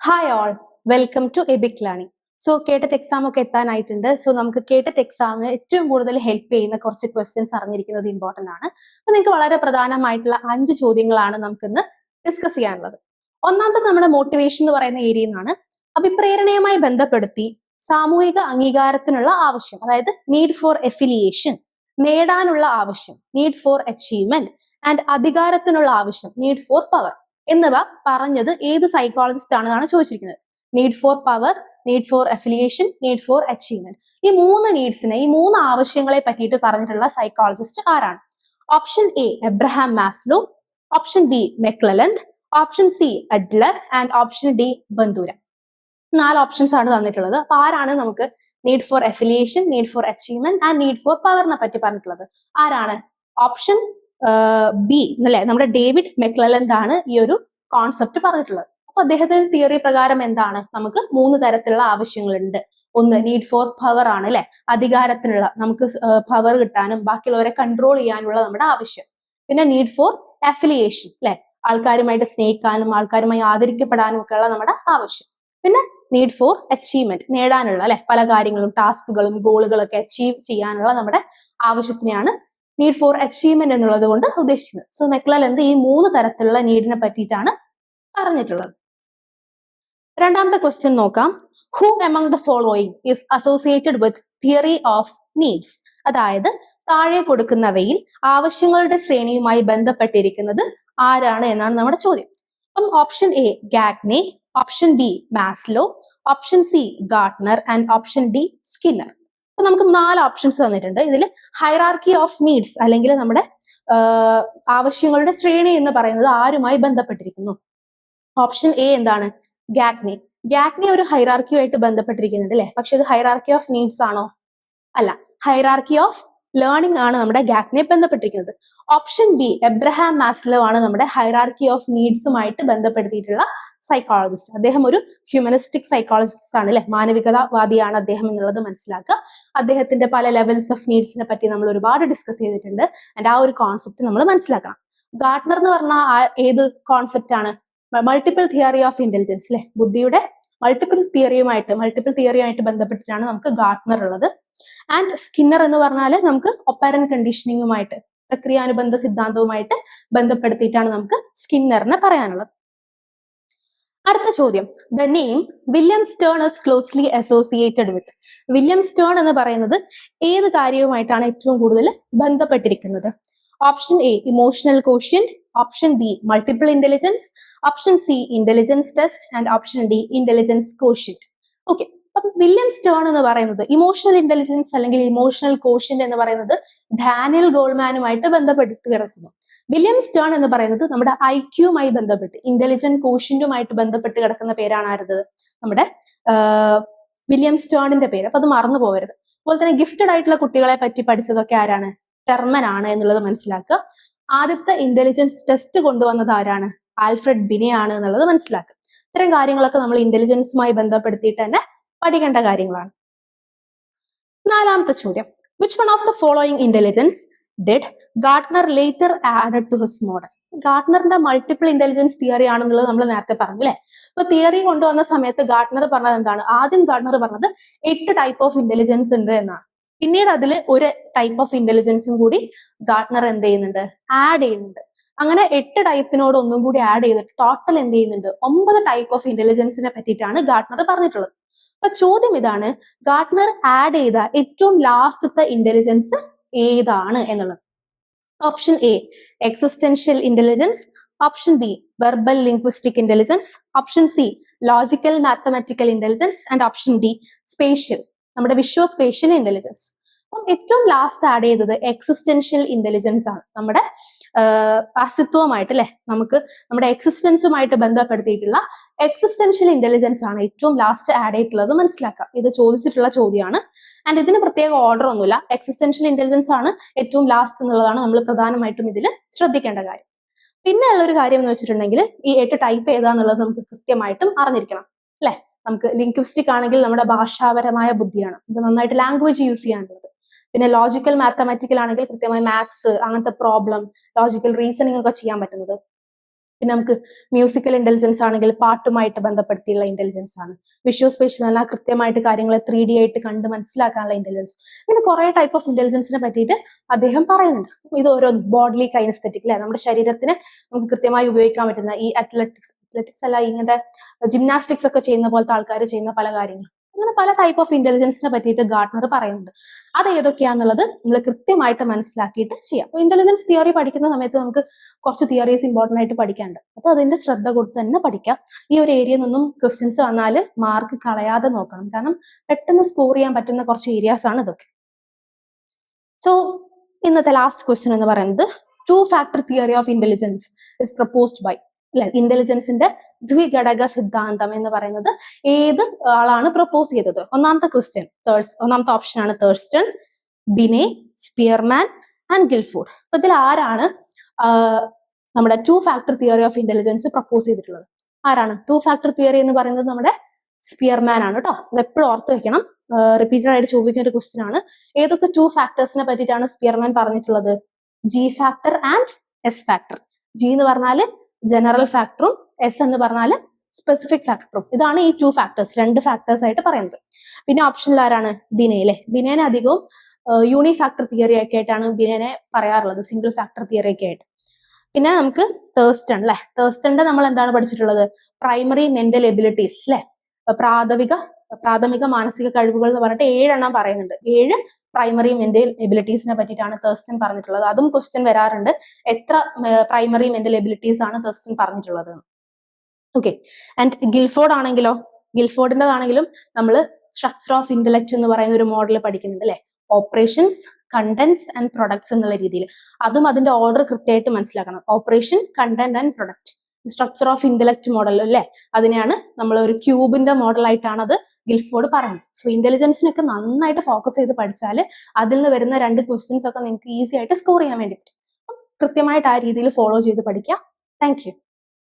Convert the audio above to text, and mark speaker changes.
Speaker 1: Hi all welcome to എബിക് learning so കേട്ടറ്റ് exam ഒക്കെ എത്താനായിട്ടുണ്ട്. സോ നമുക്ക് കേട്ടറ്റ് എക്സാമിന് ഏറ്റവും കൂടുതൽ ഹെൽപ്പ് ചെയ്യുന്ന കുറച്ച് ക്വസ്റ്റ്യൻസ് അറിഞ്ഞിരിക്കുന്നത് ഇമ്പോർട്ടന്റ് ആണ്. അപ്പൊ നിങ്ങൾക്ക് വളരെ പ്രധാനമായിട്ടുള്ള അഞ്ച് ചോദ്യങ്ങളാണ് നമുക്കിന്ന് ഡിസ്കസ് ചെയ്യാനുള്ളത്. ഒന്നാമത്തെ നമ്മുടെ മോട്ടിവേഷൻ എന്ന് പറയുന്ന ഏരിയയിൽ നിന്നാണ് അഭിപ്രേരണയുമായി ബന്ധപ്പെടുത്തി സാമൂഹിക അംഗീകാരത്തിനുള്ള ആവശ്യം അതായത് നീഡ് ഫോർ എഫിലിയേഷൻ നേടാനുള്ള ആവശ്യം നീഡ് ഫോർ അച്ചീവ്മെന്റ് ആൻഡ് അധികാരത്തിനുള്ള ആവശ്യം നീഡ് ഫോർ പവർ എന്നിവ പറഞ്ഞത് ഏത് സൈക്കോളജിസ്റ്റ് ആണെന്നാണ് ചോദിച്ചിരിക്കുന്നത്. Need for power need for affiliation need for achievement ഈ മൂന്ന് നീഡ്സിനെ ഈ മൂന്ന് ആവശ്യങ്ങളെ പറ്റിയിട്ട് പറഞ്ഞിട്ടുള്ള സൈക്കോളജിസ്റ്റ് ആരാണ്? Option A Abraham Maslow option B McClelland option C Adler and option D Bandura നാല് ഓപ്ഷൻസ് ആണ് തന്നിട്ടുള്ളത്. അപ്പൊ ആരാണ് നമുക്ക് need for affiliation need for achievement and need for പവറിനെ പറ്റി പറഞ്ഞിട്ടുള്ളത്? ആരാണ്? ഓപ്ഷൻ ബി അല്ലെ നമ്മുടെ ഡേവിഡ് മെക്ലലന്ത് ആണ് ഈ ഒരു കോൺസെപ്റ്റ് പറഞ്ഞിട്ടുള്ളത്. അപ്പൊ അദ്ദേഹത്തിന്റെ തിയറി പ്രകാരം എന്താണ്? നമുക്ക് മൂന്ന് തരത്തിലുള്ള ആവശ്യങ്ങളുണ്ട്. ഒന്ന് നീഡ് ഫോർ പവർ ആണ് അല്ലെ? അധികാരത്തിനുള്ള നമുക്ക് പവർ കിട്ടാനും ബാക്കിയുള്ളവരെ കൺട്രോൾ ചെയ്യാനുള്ള നമ്മുടെ ആവശ്യം. പിന്നെ നീഡ് ഫോർ അഫിലിയേഷൻ അല്ലെ ആൾക്കാരുമായിട്ട് സ്നേഹിക്കാനും ആൾക്കാരുമായി ആദരിക്കപ്പെടാനും ഒക്കെയുള്ള നമ്മുടെ ആവശ്യം. പിന്നെ നീഡ് ഫോർ അച്ചീവ്മെന്റ് നേടാനുള്ള അല്ലെ പല കാര്യങ്ങളും ടാസ്കുകളും ഗോളുകളൊക്കെ അച്ചീവ് ചെയ്യാനുള്ള നമ്മുടെ ആവശ്യത്തിനെയാണ് നീഡ് ഫോർ അച്ചീവ്മെന്റ് എന്നുള്ളത് കൊണ്ട് ഉദ്ദേശിക്കുന്നത്. സോ മെക്ലാൽ എന്ത് ഈ മൂന്ന് തരത്തിലുള്ള നീഡിനെ പറ്റിയിട്ടാണ് പറഞ്ഞിട്ടുള്ളത് രണ്ടാമത്തെ ക്വസ്റ്റ്യൻ നോക്കാം. Who among the following is associated with theory of needs അതായത് താഴെ കൊടുക്കുന്നവയിൽ ആവശ്യങ്ങളുടെ ശ്രേണിയുമായി ബന്ധപ്പെട്ടിരിക്കുന്നത് ആരാണ് എന്നാണ് നമ്മുടെ ചോദ്യം. അപ്പം option A Gagne option B Maslow option C Gardner and option D Skinner അപ്പൊ നമുക്ക് നാല് ഓപ്ഷൻസ് തന്നിട്ടുണ്ട്. ഇതിൽ ഹൈറാർക്കി ഓഫ് നീഡ്സ് അല്ലെങ്കിൽ നമ്മുടെ ആവശ്യങ്ങളുടെ ശ്രേണി എന്ന് പറയുന്നത് ആരുമായി ബന്ധപ്പെട്ടിരിക്കുന്നു? ഓപ്ഷൻ എ എന്താണ്? ഗാഗ്നി ഗാഗ്നി ഒരു ഹൈറാർക്കിയുമായിട്ട് ബന്ധപ്പെട്ടിരിക്കുന്നുണ്ട് അല്ലെ? പക്ഷെ ഇത് ഹൈറാർക്കി ഓഫ് നീഡ്സ് ആണോ? അല്ല. ഹൈറാർക്കി ഓഫ് ലേണിംഗ് ആണ് നമ്മുടെ ഗാക്നെ ബന്ധപ്പെട്ടിരിക്കുന്നത്. ഓപ്ഷൻ ബി എബ്രഹാം മാസ്ലോ ആണ് നമ്മുടെ ഹൈറാർക്കി ഓഫ് നീഡ്സുമായിട്ട് ബന്ധപ്പെടുത്തിയിട്ടുള്ള സൈക്കോളജിസ്റ്റ് അദ്ദേഹം ഒരു ഹ്യൂമനിസ്റ്റിക് സൈക്കോളജിസ്റ്റ് ആണ് അല്ലെ മാനവികതാവാദിയാണ് അദ്ദേഹം എന്നുള്ളത് മനസ്സിലാക്കുക. അദ്ദേഹത്തിന്റെ പല ലെവൽസ് ഓഫ് നീഡ്സിനെ പറ്റി നമ്മൾ ഒരുപാട് ഡിസ്കസ് ചെയ്തിട്ടുണ്ട്. ആൻഡ് ആ ഒരു കോൺസെപ്റ്റ് നമ്മൾ മനസ്സിലാക്കണം. ഗാർട്ട്നർ എന്ന് പറഞ്ഞാൽ ഏത് കോൺസെപ്റ്റ് ആണ്? മൾട്ടിപ്പിൾ തിയറി ഓഫ് ഇന്റലിജൻസ് അല്ലെ ബുദ്ധിയുടെ മൾട്ടിപ്പിൾ തിയറിയുമായിട്ട് മൾട്ടിപ്പിൾ തിയറിയുമായിട്ട് ബന്ധപ്പെട്ടിട്ടാണ് നമുക്ക് ഗാർട്ട്നർ ഉള്ളത്. ആൻഡ് സ്കിന്നർ എന്ന് പറഞ്ഞാൽ നമുക്ക് ഒപ്പാരൻ കണ്ടീഷനിങ്ങുമായിട്ട് പ്രക്രിയാനുബന്ധ സിദ്ധാന്തവുമായിട്ട് ബന്ധപ്പെടുത്തിയിട്ടാണ് നമുക്ക് സ്കിന്നറിനെ പറയാനുള്ളത്. അടുത്ത ചോദ്യം. The name William Stern is closely associated with William Stern എന്ന് പറയുന്നത് ഏത് കാര്യവുമായിട്ടാണ് ഏറ്റവും കൂടുതൽ ബന്ധപ്പെട്ടിരിക്കുന്നത്? Option A emotional quotient option B multiple intelligence option C intelligence test and option D intelligence quotient okay അപ്പം വില്യം സ്റ്റേൺ എന്ന് പറയുന്നത് ഇമോഷണൽ ഇന്റലിജൻസ് അല്ലെങ്കിൽ ഇമോഷണൽ കോഷ്യന്റ് എന്ന് പറയുന്നത് ഡാനിയൽ ഗോൾമാനുമായിട്ട് ബന്ധപ്പെടുത്തി കിടക്കുന്നു. വില്യം സ്റ്റേൺ എന്ന് പറയുന്നത് നമ്മുടെ ഐ ക്യുമായി ബന്ധപ്പെട്ട് ഇന്റലിജന്റ് കോഷ്യന്റുമായിട്ട് ബന്ധപ്പെട്ട് കിടക്കുന്ന പേരാണ് ആരത്? നമ്മുടെ വില്യം സ്റ്റേണിന്റെ പേര്. അപ്പൊ അത് മറന്നു പോകരുത് അതുപോലെ തന്നെ ഗിഫ്റ്റഡ് ആയിട്ടുള്ള കുട്ടികളെ പറ്റി പഠിച്ചതൊക്കെ ആരാണ്? ടെർമൻ ആണ് എന്നുള്ളത് മനസ്സിലാക്കുക. ആദ്യത്തെ ഇന്റലിജൻസ് ടെസ്റ്റ് കൊണ്ടുവന്നത് ആരാണ്? ആൽഫ്രഡ് ബിനെ ആണ് എന്നുള്ളത് മനസ്സിലാക്കുക. ഇത്തരം കാര്യങ്ങളൊക്കെ നമ്മൾ ഇന്റലിജൻസുമായി ബന്ധപ്പെടുത്തിയിട്ട് തന്നെ പഠിക്കേണ്ട കാര്യങ്ങളാണ്. നാലാമത്തെ ചോദ്യം. Which one of the following intelligence did Gardner later added to his model ഗാർട്ട്നറിന്റെ multiple intelligence theory ആണെന്നുള്ളത് നമ്മൾ നേരത്തെ പറഞ്ഞു അല്ലെ? അപ്പൊ തിയറി കൊണ്ടുവന്ന സമയത്ത് ഗാർട്ട്നർ പറഞ്ഞത് എന്താണ്? ആദ്യം ഗാർട്ട്നർ പറഞ്ഞത് എട്ട് ടൈപ്പ് ഓഫ് ഇന്റലിജൻസ് ഉണ്ട് എന്നാണ്. പിന്നീട് അതിൽ ഒരു ടൈപ്പ് ഓഫ് ഇന്റലിജൻസും കൂടി ഗാർട്ട്നർ എന്ത് ചെയ്യുന്നുണ്ട്? ആഡ് ചെയ്യുന്നുണ്ട്. അങ്ങനെ എട്ട് ടൈപ്പിനോട് ഒന്നും കൂടി ആഡ് ചെയ്തിട്ട് ടോട്ടൽ എന്ത് ചെയ്യുന്നുണ്ട്? ഒമ്പത് ടൈപ്പ് ഓഫ് ഇന്റലിജൻസിനെ പറ്റിയിട്ടാണ് ഗാർട്ട്നർ പറഞ്ഞിട്ടുള്ളത്. അപ്പൊ ചോദ്യം ഇതാണ് ഗാർട്ട്നർ ആഡ് ചെയ്ത ഏറ്റവും ലാസ്റ്റത്തെ ഇന്റലിജൻസ് ഏതാണ് എന്നുള്ളത്? Option A existential intelligence option B verbal linguistic intelligence option C logical mathematical intelligence and option D spatial നമ്മുടെ വിഷ്വൽ സ്പേഷ്യൽ ഇന്റലിജൻസ് അപ്പം ഏറ്റവും ലാസ്റ്റ് ആഡ് ചെയ്തത് എക്സിസ്റ്റൻഷ്യൽ ഇന്റലിജൻസ് ആണ്. നമ്മുടെ അസ്തിത്വമായിട്ട് അല്ലെ? നമുക്ക് നമ്മുടെ എക്സിസ്റ്റൻസുമായിട്ട് ബന്ധപ്പെടുത്തിയിട്ടുള്ള എക്സിസ്റ്റൻഷ്യൽ ഇന്റലിജൻസ് ആണ് ഏറ്റവും ലാസ്റ്റ് ആഡ് ചെയ്തിട്ടുള്ളത്. മനസ്സിലാക്കാം. ഇത് ചോദിച്ചിട്ടുള്ള ചോദ്യമാണ് ആൻഡ് ഇതിന് പ്രത്യേക ഓർഡർ ഒന്നുമില്ല. എക്സിസ്റ്റൻഷ്യൽ ഇന്റലിജൻസ് ആണ് ഏറ്റവും ലാസ്റ്റ് എന്നുള്ളതാണ് നമ്മൾ പ്രധാനമായിട്ടും ഇതിൽ ശ്രദ്ധിക്കേണ്ട കാര്യം. പിന്നെ ഉള്ളൊരു കാര്യം എന്ന് വെച്ചിട്ടുണ്ടെങ്കിൽ ഈ എട്ട് ടൈപ്പ് ഏതാന്നുള്ളത് നമുക്ക് കൃത്യമായിട്ടും അറിഞ്ഞിരിക്കണം. അല്ലെ? നമുക്ക് ലിംഗ്വിസ്റ്റിക് ആണെങ്കിൽ നമ്മുടെ ഭാഷാപരമായ ബുദ്ധിയാണ്. നമുക്ക് നന്നായിട്ട് ലാംഗ്വേജ് യൂസ് ചെയ്യാനുള്ളത്. പിന്നെ ലോജിക്കൽ മാത്തമാറ്റിക്കൽ ആണെങ്കിൽ കൃത്യമായി മാത്സ് അങ്ങനത്തെ പ്രോബ്ലം ലോജിക്കൽ റീസണിങ് ഒക്കെ ചെയ്യാൻ പറ്റുന്നത്. പിന്നെ നമുക്ക് മ്യൂസിക്കൽ ഇന്റലിജൻസ് ആണെങ്കിൽ പാട്ടുമായിട്ട് ബന്ധപ്പെടുത്തിയുള്ള ഇന്റലിജൻസ് ആണ്. വിഷ്വൽ സ്പേഷ്യൽ എന്നാൽ കൃത്യമായിട്ട് കാര്യങ്ങളെ ത്രീ ഡി ആയിട്ട് കണ്ട് മനസ്സിലാക്കാനുള്ള ഇന്റലിജൻസ് ഇങ്ങനെ കുറെ ടൈപ്പ് ഓഫ് ഇന്റലിജൻസിനെ പറ്റിയിട്ട് അദ്ദേഹം പറയുന്നുണ്ട്. ഇത് ഓരോ ബോഡിലി കൈനസ്തെറ്റിക് അല്ലെ നമ്മുടെ ശരീരത്തിന് നമുക്ക് കൃത്യമായി ഉപയോഗിക്കാൻ പറ്റുന്ന ഈ അത്ലറ്റിക്സ് അത്ലറ്റിക്സ് അല്ല ഇങ്ങനത്തെ ജിംനാസ്റ്റിക്സ് ഒക്കെ ചെയ്യുന്ന പോലത്തെ ആൾക്കാർ ചെയ്യുന്ന പല കാര്യങ്ങളും. അങ്ങനെ പല ടൈപ്പ് ഓഫ് ഇന്റലിജൻസിനെ പറ്റിയിട്ട് ഗാർഡ്നർ പറയുന്നുണ്ട്. അത് ഏതൊക്കെയാന്നുള്ളത് നമ്മൾ കൃത്യമായിട്ട് മനസ്സിലാക്കിയിട്ട് ചെയ്യാം. അപ്പോൾ ഇന്റലിജൻസ് തിയറി പഠിക്കുന്ന സമയത്ത് നമുക്ക് കുറച്ച് തിയറീസ് ഇമ്പോർട്ടന്റ് ആയിട്ട് പഠിക്കാനുണ്ട്. അപ്പോൾ അതിന്റെ ശ്രദ്ധ കൊടുത്ത് തന്നെ പഠിക്കാം. ഈ ഒരു ഏരിയയിൽ നിന്നും ക്വസ്റ്റ്യൻസ് വന്നാൽ മാർക്ക് കളയാതെ നോക്കണം. കാരണം പെട്ടെന്ന് സ്കോർ ചെയ്യാൻ പറ്റുന്ന കുറച്ച് ഏരിയാസ് ആണ് ഇതൊക്കെ. സോ ഇന്നത്തെ ലാസ്റ്റ് ക്വസ്റ്റ്യൻ എന്ന് പറയുന്നത് two factor theory of intelligence is proposed by അല്ലെ? ഇന്റലിജൻസിന്റെ ദ്വിഘടക സിദ്ധാന്തം എന്ന് പറയുന്നത് ഏത് ആളാണ് പ്രപ്പോസ് ചെയ്തത്? ഒന്നാമത്തെ ക്വസ്റ്റ്യൻ തേഴ്സ് ഒന്നാമത്തെ ഓപ്ഷൻ ആണ് Thurstone Binet Spearman and Guilford അപ്പൊ ഇതിൽ ആരാണ് നമ്മുടെ two factor theory of intelligence propose ചെയ്തിട്ടുള്ളത്? ആരാണ്? ടു ഫാക്ടർ തിയറി എന്ന് പറയുന്നത് നമ്മുടെ സ്പിയർമാൻ ആണ് കേട്ടോ അത് എപ്പോഴും ഓർത്ത് വെക്കണം. റിപ്പീറ്റഡ് ആയിട്ട് ചോദിക്കുന്ന ഒരു ക്വസ്റ്റ്യൻ ആണ്. ഏതൊക്കെ ടു ഫാക്ടേഴ്സിനെ പറ്റിയിട്ടാണ് സ്പിയർമാൻ പറഞ്ഞിട്ടുള്ളത്? G factor and S factor G എന്ന് പറഞ്ഞാൽ ജനറൽ ഫാക്ടറും എസ് എന്ന് പറഞ്ഞാൽ സ്പെസിഫിക് ഫാക്ടറും ഇതാണ് ഈ ടു ഫാക്ടേഴ്സ് രണ്ട് ഫാക്ടേഴ്സ് ആയിട്ട് പറയുന്നത്. പിന്നെ ഓപ്ഷനിൽ ആരാണ്? ബിനെ അല്ലെ? ബിനേനെ അധികവും യൂണി ഫാക്ടർ തിയറി ഒക്കെ ആയിട്ടാണ് ബിനേനെ പറയാറുള്ളത് സിംഗിൾ ഫാക്ടർ തിയറി ഒക്കെ ആയിട്ട്. പിന്നെ നമുക്ക് തേഴ്സ്റ്റൺ അല്ലെ തേഴ്സ്റ്റന്റെ നമ്മൾ എന്താണ് പഠിച്ചിട്ടുള്ളത്? പ്രൈമറി മെന്റൽ എബിലിറ്റീസ് അല്ലെ പ്രാഥമിക പ്രാഥമിക മാനസിക കഴിവുകൾ എന്ന് പറഞ്ഞിട്ട് ഏഴെണ്ണം പറയുന്നുണ്ട്. ഏഴ് പ്രൈമറി മെന്റൽ എബിലിറ്റീസിനെ പറ്റിയിട്ടാണ് തേഴ്സ്റ്റൺ പറഞ്ഞിട്ടുള്ളത്. അതും ക്വസ്റ്റ്യൻ വരാറുണ്ട്. എത്ര പ്രൈമറി മെന്റൽ എബിലിറ്റീസ് ആണ് തേഴ്സ്റ്റൺ പറഞ്ഞിട്ടുള്ളത്? ഓക്കെ ആൻഡ് ഗിൽഫോർഡ് ആണെങ്കിലോ? ഗിൽഫോർഡിന്റെതാണെങ്കിലും നമ്മൾ സ്ട്രക്ചർ ഓഫ് ഇന്റലക്ട് എന്ന് പറയുന്ന ഒരു മോഡൽ പഠിക്കുന്നുണ്ട് അല്ലെ? ഓപ്പറേഷൻസ് കണ്ടന്റ്സ് ആൻഡ് പ്രൊഡക്ട്സ് എന്നുള്ള രീതിയിൽ. അതും അതിന്റെ ഓർഡർ കൃത്യമായിട്ട് മനസ്സിലാക്കണം. Operation content and product structure of intellect model അല്ലേ? അതിനെയാണ് നമ്മൾ ഒരു ക്യൂബിന്റെ മോഡലായിട്ടാണ് അത് ഗിൽഫോർഡ് പറയുന്നത്. സോ ഇന്റലിജൻസിനൊക്കെ നന്നായിട്ട് ഫോക്കസ് ചെയ്ത് പഠിച്ചാൽ അതിൽ നിന്ന് വരുന്ന രണ്ട് ക്വസ്റ്റ്യൻസ് ഒക്കെ നിങ്ങൾക്ക് ഈസി ആയിട്ട് സ്കോർ ചെയ്യാൻ വേണ്ടി പറ്റും. കൃത്യമായിട്ട് ആ രീതിയിൽ ഫോളോ ചെയ്ത് പഠിക്കാം. താങ്ക്